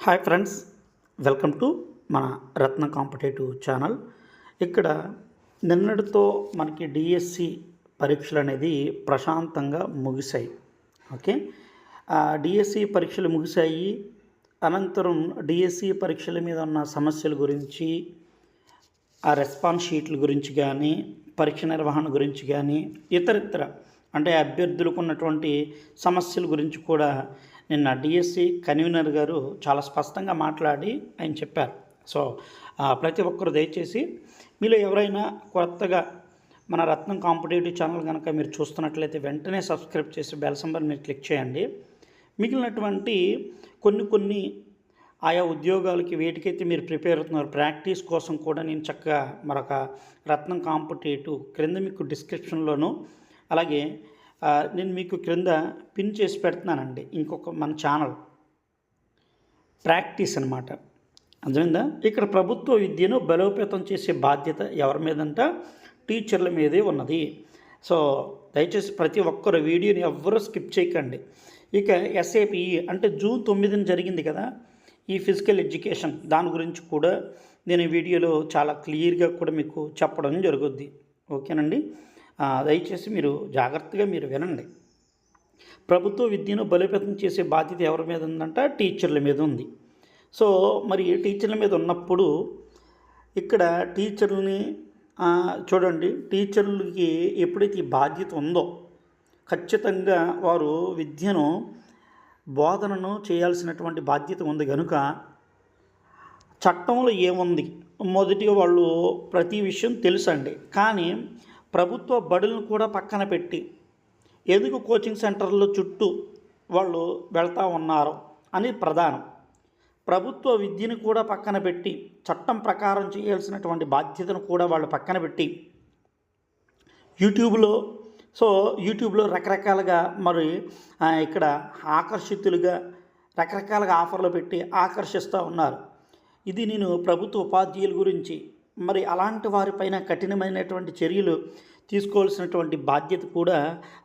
Hi friends welcome to మన రత్న competitive channel. ఇక్కడ నిన్నటితో మనకి డిఎస్సి పరీక్షలు అనేది ప్రశాంతంగా ముగిశాయి. ఓకే? డిఎస్సి పరీక్షలు ముగిశాయి. అనంతరం డిఎస్సి పరీక్షల మీద ఉన్న సమస్యల గురించి ఆ రెస్పాన్స్ షీట్ల గురించి కానీ పరీక్ష నిర్వహణ గురించి కానీ ఇతరితర అంటే అభ్యర్థులకు ఉన్నటువంటి సమస్యల గురించి కూడా నిన్న డిఎస్సి కన్వీనర్ గారు చాలా స్పష్టంగా మాట్లాడి ఆయన చెప్పారు. సో ప్రతి ఒక్కరు దయచేసి మీలో ఎవరైనా కొత్తగా మన రత్నం కాంపిటేటివ్ ఛానల్ కనుక మీరు చూస్తున్నట్లయితే వెంటనే సబ్స్క్రైబ్ చేసి బెల్ సంబర్ మీరు క్లిక్ చేయండి. మిగిలినటువంటి కొన్ని కొన్ని ఆయా ఉద్యోగాలకి వేటికైతే మీరు ప్రిపేర్ అవుతున్నారు ప్రాక్టీస్ కోసం కూడా నేను చక్కగా మరొక రత్నం కాంపిటేటివ్ క్రింద మీకు డిస్క్రిప్షన్లోను అలాగే నేను మీకు క్రింద పిన్ చేసి పెడుతున్నానండి. ఇంకొక మన ఛానల్. ప్రాక్టీస్ అనమాట అర్థమైందా? ఇక్కడ ప్రభుత్వ విద్యను బలోపేతం చేసే బాధ్యత ఎవరి మీదంట? టీచర్ల మీదే ఉన్నది. సో దయచేసి ప్రతి ఒక్కరు వీడియోని ఎవ్వరూ స్కిప్ చేయకండి. ఇక ఎస్ఏపిఈ అంటే జూన్ తొమ్మిదిన జరిగింది కదా ఈ ఫిజికల్ ఎడ్యుకేషన్. దాని గురించి కూడా నేను వీడియోలో చాలా క్లియర్గా కూడా మీకు చెప్పడం జరుగుద్ది. ఓకేనండి? దయచేసి మీరు జాగ్రత్తగా మీరు వినండి. ప్రభుత్వ విద్యను బలోపేతం చేసే బాధ్యత ఎవరి మీద ఉందంట? టీచర్ల మీద ఉంది. సో మరి టీచర్ల మీద ఉన్నప్పుడు ఇక్కడ టీచర్లని చూడండి టీచర్లకి ఎప్పుడైతే ఈ బాధ్యత ఉందో ఖచ్చితంగా వారు విద్యను బోధనను చేయాల్సినటువంటి బాధ్యత ఉంది కనుక చట్టంలో ఏముంది? మొదటిగా వాళ్ళు ప్రతి విషయం తెలుసండి. కానీ ప్రభుత్వ బడులను కూడా పక్కన పెట్టి ఎందుకు కోచింగ్ సెంటర్ల చుట్టూ వాళ్ళు వెళ్తూ ఉన్నారు అని ప్రధానం. ప్రభుత్వ విద్యను కూడా పక్కన పెట్టి చట్టం ప్రకారం చేయాల్సినటువంటి బాధ్యతను కూడా వాళ్ళు పక్కన పెట్టి యూట్యూబ్లో సో యూట్యూబ్లో రకరకాలుగా మరి ఇక్కడ ఆకర్షితులుగా రకరకాలుగా ఆఫర్లు పెట్టి ఆకర్షిస్తూ ఉన్నారు. ఇది నేను ప్రభుత్వ ఉపాధ్యాయుల గురించి మరి అలాంటి వారిపైన కఠినమైనటువంటి చర్యలు తీసుకోవాల్సినటువంటి బాధ్యత కూడా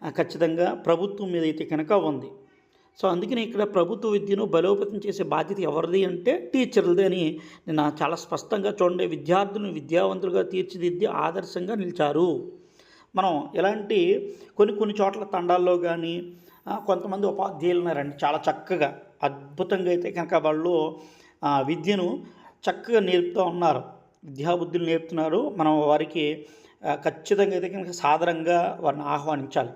ఖచ్చితంగా ప్రభుత్వం మీద అయితే కనుక ఉంది. సో అందుకని ఇక్కడ ప్రభుత్వ విద్యను బలోపేతం చేసే బాధ్యత ఎవరిది అంటే టీచర్లది అని నేను చాలా స్పష్టంగా చూడండి. విద్యార్థులను విద్యావంతులుగా తీర్చిదిద్ది ఆదర్శంగా నిలిచారు. మనం ఇలాంటి కొన్ని కొన్ని చోట్ల తండాల్లో కానీ కొంతమంది ఉపాధ్యాయులు ఉన్నారండి చాలా చక్కగా. అద్భుతంగా అయితే కనుక వాళ్ళు ఆ, విద్యను చక్కగా నేర్పుతూ ఉన్నారు. విద్యాబుద్ధులు నేర్పుతున్నారు. మనం వారికి ఖచ్చితంగా అయితే కనుక సాదరంగా వారిని ఆహ్వానించాలి.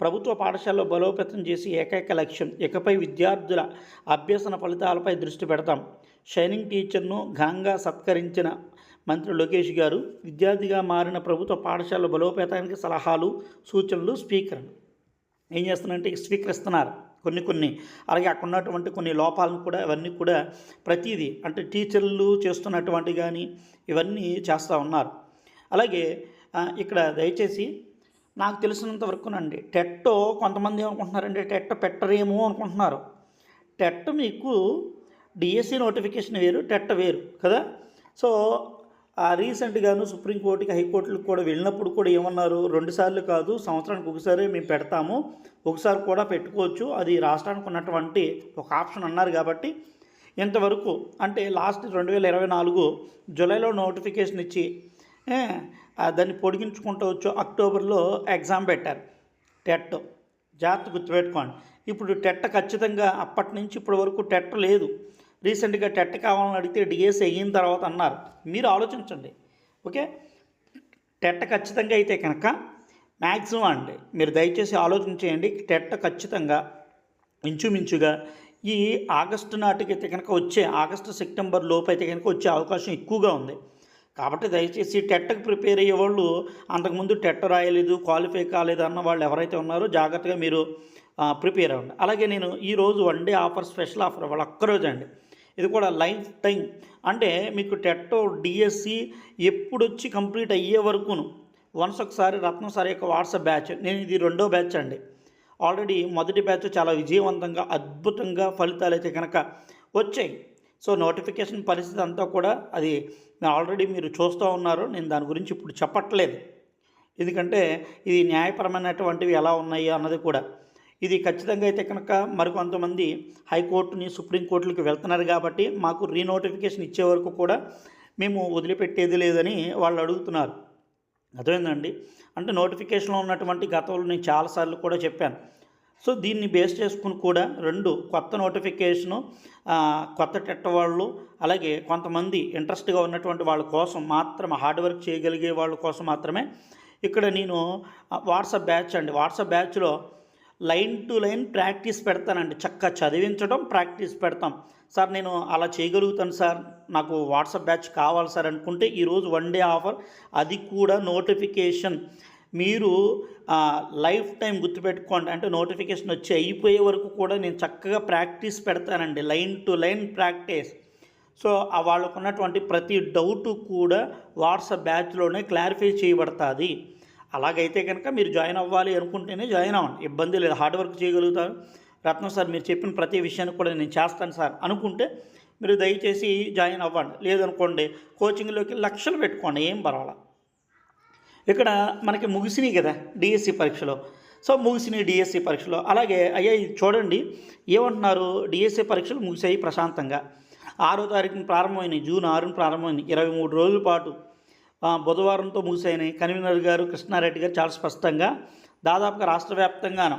ప్రభుత్వ పాఠశాలలో బలోపేతం చేసి ఏకైక లక్ష్యం ఇకపై విద్యార్థుల అభ్యసన ఫలితాలపై దృష్టి పెడతాం. షైనింగ్ టీచర్ను ఘనంగా సత్కరించిన మంత్రి లోకేష్ గారు విద్యార్థిగా మారిన ప్రభుత్వ పాఠశాల బలోపేతానికి సలహాలు సూచనలు స్వీకరణ ఏం చేస్తున్నారంటే స్వీకరిస్తున్నారు. కొన్ని కొన్ని అలాగే అక్కడ ఉన్నటువంటి కొన్ని లోపాలను కూడా ఇవన్నీ కూడా ప్రతిదీ అంటే టీచర్లు చేస్తున్నటువంటి కానీ ఇవన్నీ చేస్తూ ఉన్నారు. అలాగే ఇక్కడ దయచేసి నాకు తెలిసినంత వరకునండి టెట్టో కొంతమంది అనుకుంటున్నారండి టెట్ పెట్టరేమో అనుకుంటున్నారు. టెట్ మీకు డిఎస్సి నోటిఫికేషన్ వేరు టెట్ వేరు కదా. సో రీసెంట్గాను సుప్రీంకోర్టుకి హైకోర్టులకు కూడా వెళ్ళినప్పుడు కూడా ఏమన్నారు? రెండుసార్లు కాదు సంవత్సరానికి ఒకసారి మేము పెడతాము. ఒకసారి కూడా పెట్టుకోవచ్చు. అది రాష్ట్రానికి ఉన్నటువంటి ఒక ఆప్షన్ అన్నారు కాబట్టి ఇంతవరకు అంటే లాస్ట్ రెండు వేల ఇరవై నాలుగు జూలైలో నోటిఫికేషన్ ఇచ్చి దాన్ని పొడిగించుకుంటూ వచ్చు అక్టోబర్లో ఎగ్జామ్ పెట్టారు. టెట్. జాగ్రత్త గుర్తుపెట్టుకోండి. ఇప్పుడు టెట్ ఖచ్చితంగా అప్పటి నుంచి ఇప్పటి వరకు టెట్ లేదు. రీసెంట్గా టెట్ కావాలని అడిగితే డిఎస్సి అయిన తర్వాత అన్నారు. మీరు ఆలోచించండి. ఓకే? టెట్ ఖచ్చితంగా అయితే కనుక మ్యాక్సిమం అండి. మీరు దయచేసి ఆలోచన చేయండి. టెట్ ఖచ్చితంగా ఇంచుమించుగా ఈ ఆగస్టు నాటికి అయితే కనుక వచ్చే ఆగస్టు సెప్టెంబర్ లోపు అయితే కనుక వచ్చే అవకాశం ఎక్కువగా ఉంది. కాబట్టి దయచేసి టెట్కి ప్రిపేర్ అయ్యే వాళ్ళు అంతకుముందు టెట్ రాయలేదు క్వాలిఫై కాలేదు అన్న వాళ్ళు ఎవరైతే ఉన్నారో జాగ్రత్తగా మీరు ప్రిపేర్ అవ్వండి. అలాగే నేను ఈరోజు one day offer special offer వాళ్ళు ఒక్కరోజు అండి. ఇది కూడా లైఫ్ టైం. అంటే మీకు టెట్టో డిఎస్సి ఎప్పుడు వచ్చి కంప్లీట్ అయ్యే వరకును వన్స్ ఒకసారి రత్నం సార్ యొక్క వాట్సాప్ బ్యాచ్ నేను ఇది రెండో బ్యాచ్ అండి. ఆల్రెడీ మొదటి బ్యాచ్ చాలా విజయవంతంగా అద్భుతంగా ఫలితాలు అయితే కనుక వచ్చాయి. సో నోటిఫికేషన్ పరిస్థితి అంతా కూడా అది ఆల్రెడీ మీరు చూస్తూ ఉన్నారు నేను దాని గురించి ఇప్పుడు చెప్పట్లేదు. ఎందుకంటే ఇది న్యాయపరమైనటువంటివి ఎలా ఉన్నాయి అన్నది కూడా. ఇది ఖచ్చితంగా అయితే కనుక మరికొంతమంది హైకోర్టుని సుప్రీంకోర్టులకు వెళ్తున్నారు కాబట్టి మాకు రీనోటిఫికేషన్ ఇచ్చే వరకు కూడా మేము వదిలిపెట్టేది లేదని వాళ్ళు అడుగుతున్నారు. అర్థమైందండి? అంటే నోటిఫికేషన్లో ఉన్నటువంటి గతంలో నేను చాలాసార్లు కూడా చెప్పాను. సో దీన్ని బేస్ చేసుకుని కూడా రెండు కొత్త నోటిఫికేషను కొత్త టెట్ట వాళ్ళు అలాగే కొంతమంది ఇంట్రెస్ట్గా ఉన్నటువంటి వాళ్ళ కోసం మాత్రం హార్డ్ వర్క్ చేయగలిగే వాళ్ళ కోసం మాత్రమే ఇక్కడ నేను వాట్సాప్ బ్యాచ్ అండి. వాట్సాప్ బ్యాచ్లో లైన్ టు లైన్ ప్రాక్టీస్ పెడతానండి. చక్కగా చదివించడం ప్రాక్టీస్ పెడతాం. సార్ నేను అలా చేయగలుగుతాను సార్. నాకు వాట్సాప్ బ్యాచ్ కావాలి సార్ అనుకుంటే ఈరోజు వన్ డే ఆఫర్. అది కూడా నోటిఫికేషన్. మీరు లైఫ్ టైం గుర్తుపెట్టుకోండి. అంటే నోటిఫికేషన్ వచ్చి అయిపోయే వరకు కూడా నేను చక్కగా ప్రాక్టీస్ పెడతానండి. Line to line practice. So ఆ ప్రతి డౌట్ కూడా వాట్సాప్ బ్యాచ్లోనే క్లారిఫై చేయబడుతుంది. అలాగైతే కనుక మీరు జాయిన్ అవ్వాలి అనుకుంటేనే జాయిన్ అవ్వండి. ఇబ్బంది లేదు. హార్డ్ వర్క్ చేయగలుగుతారు. రత్నం సార్ మీరు చెప్పిన ప్రతి విషయాన్ని కూడా నేను చేస్తాను సార్ అనుకుంటే మీరు దయచేసి జాయిన్ అవ్వండి. లేదనుకోండి కోచింగ్లోకి లక్షలు పెట్టుకోండి. ఏం పర్వాలా? ఇక్కడ మనకి ముగిసినాయి కదా డిఎస్సి పరీక్షలో. సో ముగిసినాయి డిఎస్సి పరీక్షలో. అలాగే అయ్యా చూడండి. ఏమంటున్నారు? డిఎస్సి పరీక్షలు ముగిసాయి ప్రశాంతంగా. ఆరో తారీఖున ప్రారంభమైనాయి. జూన్ ఆరున ప్రారంభమైనాయి. ఇరవై మూడు రోజుల పాటు. బుధవారంతో ముగిసాయినాయి కన్వీనర్ గారు కృష్ణారెడ్డి గారు చాలా స్పష్టంగా దాదాపుగా రాష్ట్ర వ్యాప్తంగాను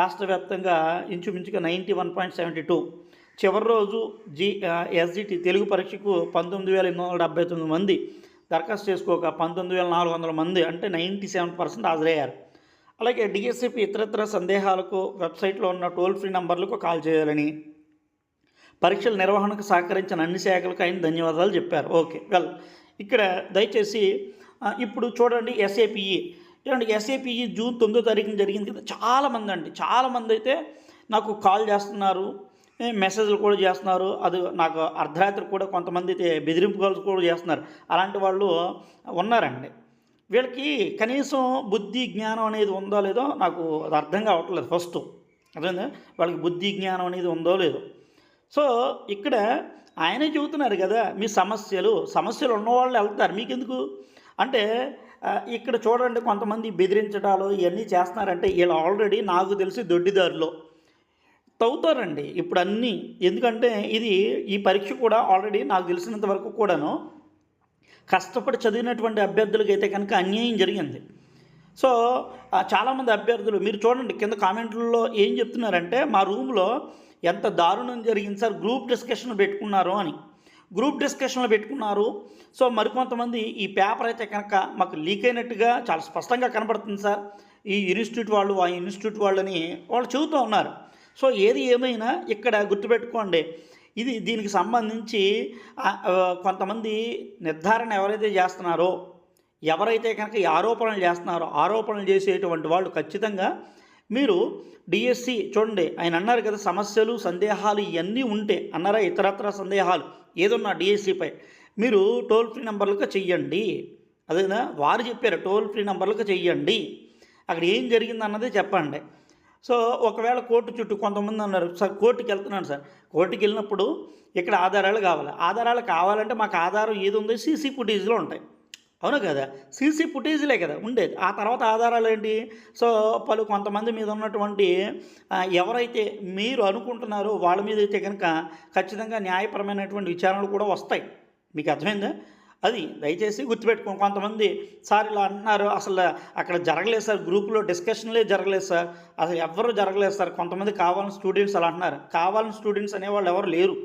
రాష్ట్ర వ్యాప్తంగా ఇంచుమించుగా ninety one point seventy two. చివరి రోజు జీ ఎస్జిటి తెలుగు పరీక్షకు పంతొమ్మిది వేల ఎనిమిది వందల డెబ్బై తొమ్మిది మంది దరఖాస్తు చేసుకోక పంతొమ్మిది వేల నాలుగు వందల మంది అంటే నైంటీ సెవెన్ పర్సెంట్ హాజరయ్యారు. అలాగే డిఎస్సిపి ఇతరత్ర సందేహాలకు వెబ్సైట్లో ఉన్న టోల్ ఫ్రీ నంబర్లకు కాల్ చేయాలని పరీక్షల నిర్వహణకు సహకరించిన అన్ని శాఖలకు ఆయన ధన్యవాదాలు చెప్పారు. Okay well. ఇక్కడ దయచేసి ఇప్పుడు చూడండి ఎస్ఏపిఈ చూడండి ఎస్ఏపిఈ జూన్ తొమ్మిదో తారీఖున జరిగింది కదా. చాలామంది అండి. చాలామంది అయితే నాకు కాల్ చేస్తున్నారు మెసేజ్లు కూడా చేస్తున్నారు. అది నాకు అర్ధరాత్రి కూడా కొంతమంది అయితే బెదిరింపు కాల్స్ కూడా చేస్తున్నారు. అలాంటి వాళ్ళు ఉన్నారండి. వీళ్ళకి కనీసం బుద్ధి జ్ఞానం అనేది ఉందో లేదో నాకు అది అర్థం కావట్లేదు ఫస్ట్. అదే వాళ్ళకి బుద్ధి జ్ఞానం అనేది ఉందో లేదో. సో ఇక్కడ ఆయనే చెబుతున్నారు కదా మీ సమస్యలు సమస్యలు ఉన్నవాళ్ళు వెళ్తారు మీకెందుకు? అంటే ఇక్కడ చూడండి కొంతమంది బెదిరించడాలు ఇవన్నీ చేస్తున్నారంటే వీళ్ళు ఆల్రెడీ నాకు తెలిసి దొడ్డిదారిలో. తవ్వుతారండి ఇప్పుడు అన్నీ ఎందుకంటే ఇది ఈ పరీక్ష కూడా ఆల్రెడీ నాకు తెలిసినంత వరకు కూడాను కష్టపడి చదివినటువంటి అభ్యర్థులకి అయితే కనుక అన్యాయం జరిగింది. సో చాలామంది అభ్యర్థులు మీరు చూడండి కింద కామెంట్లలో ఏం చెప్తున్నారంటే మా రూమ్లో ఎంత దారుణం జరిగింది సార్? గ్రూప్ డిస్కషన్ పెట్టుకున్నారు అని. గ్రూప్ డిస్కషన్లు పెట్టుకున్నారు. సో మరికొంతమంది ఈ పేపర్ అయితే కనుక మాకు లీక్ అయినట్టుగా చాలా స్పష్టంగా కనబడుతుంది సార్. ఈ ఇన్స్టిట్యూట్ వాళ్ళు ఆ ఇన్స్టిట్యూట్ వాళ్ళని వాళ్ళు చెబుతూ ఉన్నారు. సో ఏది ఏమైనా ఇక్కడ గుర్తుపెట్టుకోండి. ఇది దీనికి సంబంధించి కొంతమంది నిర్ధారణ ఎవరైతే చేస్తున్నారో ఎవరైతే కనుక ఈ ఆరోపణలు చేస్తున్నారో ఆరోపణలు చేసేటువంటి వాళ్ళు ఖచ్చితంగా మీరు డిఎస్సి చూడండి ఆయన అన్నారు కదా సమస్యలు సందేహాలు ఇవన్నీ ఉంటే అన్నారా ఇతరత్ర సందేహాలు? ఏదన్నా డిఎస్సిపై మీరు టోల్ ఫ్రీ నెంబర్లకు చెయ్యండి. అదేనా? వారు చెప్పారు టోల్ ఫ్రీ నెంబర్లకు చెయ్యండి. అక్కడ ఏం జరిగింది అన్నది చెప్పండి. సో ఒకవేళ కోర్టు చుట్టూ కొంతమంది అన్నారు సార్ కోర్టుకి వెళ్తున్నాను సార్. కోర్టుకి వెళ్ళినప్పుడు ఇక్కడ ఆధారాలు కావాలి. ఆధారాలు కావాలంటే మాకు ఆధారం ఏది ఉందో సీసీ ఫుటేజ్లో ఉంటాయి. అవును కదా? సీసీ ఫుటేజ్లే కదా ఉండేది. ఆ తర్వాత ఆధారాలు ఏంటి? సో పలు కొంతమంది మీద ఉన్నటువంటి ఎవరైతే మీరు అనుకుంటున్నారో వాళ్ళ మీద అయితే కనుక ఖచ్చితంగా న్యాయపరమైనటువంటి విచారణలు కూడా వస్తాయి. మీకు అర్థమైందా? అది దయచేసి గుర్తుపెట్టుకోండి కొంతమంది సార్ ఇలా అంటున్నారు అసలు అక్కడ జరగలేదు సార్ గ్రూప్లో డిస్కషన్లే జరగలేదు సార్. అసలు ఎవరు జరగలేదు సార్. కొంతమంది కావాలని స్టూడెంట్స్ అలా అంటున్నారు. కావాలని స్టూడెంట్స్ అనేవాళ్ళు ఎవరు లేరు.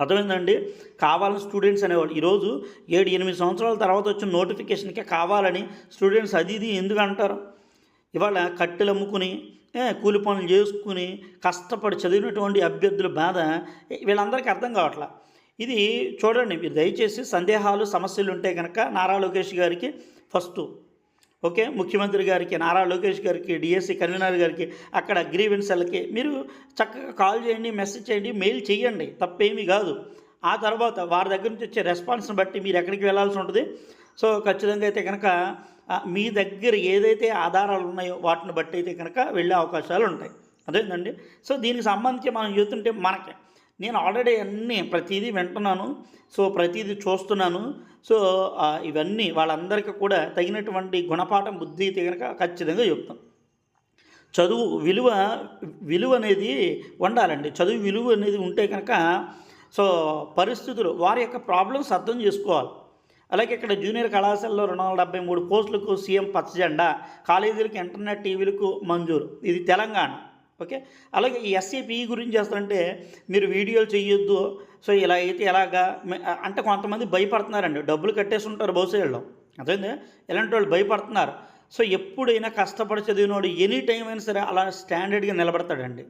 అర్థమైందండి? కావాలని స్టూడెంట్స్ అనేవాళ్ళు. ఈరోజు ఏడు ఎనిమిది సంవత్సరాల తర్వాత వచ్చిన నోటిఫికేషన్కే కావాలని స్టూడెంట్స్ అది ఇది ఎందుకు అంటారు? ఇవాళ కట్టెలు అమ్ముకుని కూలి పనులు చేసుకుని కష్టపడి చదివినటువంటి అభ్యర్థుల బాధ వీళ్ళందరికీ అర్థం కావట్లా? ఇది చూడండి మీరు దయచేసి సందేహాలు సమస్యలు ఉంటే కనుక నారా లోకేష్ గారికి ఫస్ట్ ఓకే? ముఖ్యమంత్రి గారికి నారా లోకేష్ గారికి డిఎస్సి కన్వీనర్ గారికి అక్కడ గ్రీవెన్సలకి మీరు చక్కగా కాల్ చేయండి మెసేజ్ చేయండి మెయిల్ చేయండి. తప్పేమీ కాదు. ఆ తర్వాత వారి దగ్గర నుంచి వచ్చే రెస్పాన్స్ని బట్టి మీరు ఎక్కడికి వెళ్ళాల్సి ఉంటుంది. సో ఖచ్చితంగా అయితే కనుక మీ దగ్గర ఏదైతే ఆధారాలు ఉన్నాయో వాటిని బట్టి అయితే కనుక వెళ్ళే అవకాశాలు ఉంటాయి. అదేంటండి సో దీనికి సంబంధించి మనం చూస్తుంటే మనకి. నేను ఆల్రెడీ అన్నీ ప్రతిదీ వింటున్నాను. సో ప్రతిదీ చూస్తున్నాను. సో ఇవన్నీ వాళ్ళందరికీ కూడా తగినటువంటి గుణపాఠం బుద్ధి అయితే ఖచ్చితంగా చెప్తాం. చదువు విలువ విలువ అనేది ఉండాలండి. చదువు విలువ అనేది ఉంటే కనుక సో పరిస్థితులు వారి యొక్క ప్రాబ్లమ్స్ అర్థం చేసుకోవాలి. అలాగే ఇక్కడ జూనియర్ కళాశాలలో రెండు వందల డెబ్బై మూడు పోస్టులకు సీఎం పచ్చజెండా కాలేజీలకు ఇంటర్నెట్ టీవీలకు మంజూరు. ఇది తెలంగాణ. ఓకే? అలాగే ఈ ఎస్సీపీ గురించి చేస్తారంటే మీరు వీడియోలు చేయొద్దు సో ఇలా అయితే ఎలాగా? అంటే కొంతమంది భయపడుతున్నారండి. డబ్బులు కట్టేసి ఉంటారు బహుశా అదేంది ఇలాంటి వాళ్ళు భయపడుతున్నారు. సో ఎప్పుడైనా కష్టపడి చదివినోడు ఎనీ టైం అయినా సరే అలా స్టాండర్డ్గా నిలబడతాడండి.